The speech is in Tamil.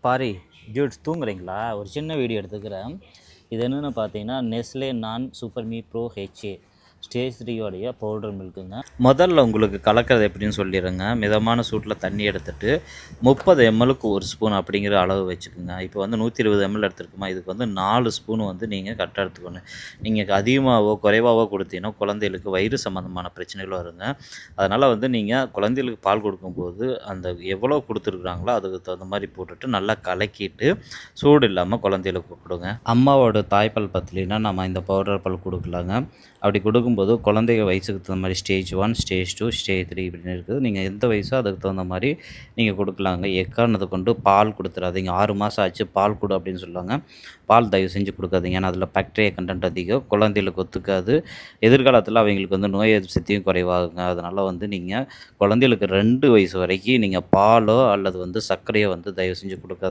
பாரி டியூட்ஸ் தூங்குறீங்களா? ஒரு சின்ன வீடியோ எடுத்துக்கிறேன். இது என்னென்னு பார்த்தீங்கன்னா Nestle NAN supreme pro HA stage த்ரீயோடைய powder மில்க்குங்க முதல்ல உங்களுக்கு கலக்கிறது எப்படின்னு சொல்லிடுங்க மிதமான சூட்டில் தண்ணி எடுத்துட்டு முப்பது எம்எலுக்கு ஒரு ஸ்பூன் அப்படிங்கிற அளவு வச்சுக்கோங்க. இப்போ வந்து நூற்றி இருபது எம்எல் எடுத்துருக்குமா? இதுக்கு வந்து நாலு ஸ்பூன் வந்து நீங்கள் கரெக்டாக எடுத்துக்கணும் நீங்கள் அதிகமாகவோ குறைவாகவோ கொடுத்தீங்கன்னா குழந்தைகளுக்கு வயிறு சம்மந்தமான பிரச்சனைகள் வருங்க. அதனால் வந்து நீங்கள் குழந்தைகளுக்கு பால் கொடுக்கும்போது அந்த எவ்வளோ கொடுத்துருக்குறாங்களோ அதுக்கு தகுந்த மாதிரி போட்டுட்டு நல்லா கலக்கிட்டு சூடு இல்லாமல் குழந்தைகளுக்கு கொடுங்க. அம்மாவோட தாய்ப்பால் பத்தலைன்னா நம்ம இந்த பவுடர் பால் கொடுக்கலாங்க. அப்படி கொடுக்கும்போது குழந்தைங்க வயசுக்கு தகுந்த மாதிரி stage one stage two stage three இப்படின்னு இருக்குது. நீங்கள் எந்த வயசோ அதுக்கு தகுந்த மாதிரி நீங்கள் கொடுக்கலாங்க. எக்காரணத்தை கொண்டு பால் கொடுத்துறாதீங்க. ஆறு மாதம் ஆச்சு பால் கொடு அப்படின்னு சொல்லுவாங்க. பால் தயவு செஞ்சு கொடுக்காதீங்க. ஏன்னா அதில் பாக்டீரியா கண்டென்ட் அதிகம். குழந்தைகளுக்கு ஒத்துக்காது. எதிர்காலத்தில் அவங்களுக்கு வந்து நோய் எதிர்ப்பு சக்தியும் குறைவாகுங்க. அதனால் வந்து நீங்கள் குழந்தைகளுக்கு ரெண்டு வயசு வரைக்கும் நீங்கள் பாலோ அல்லது வந்து சர்க்கரையோ வந்து தயவு செஞ்சு கொடுக்காது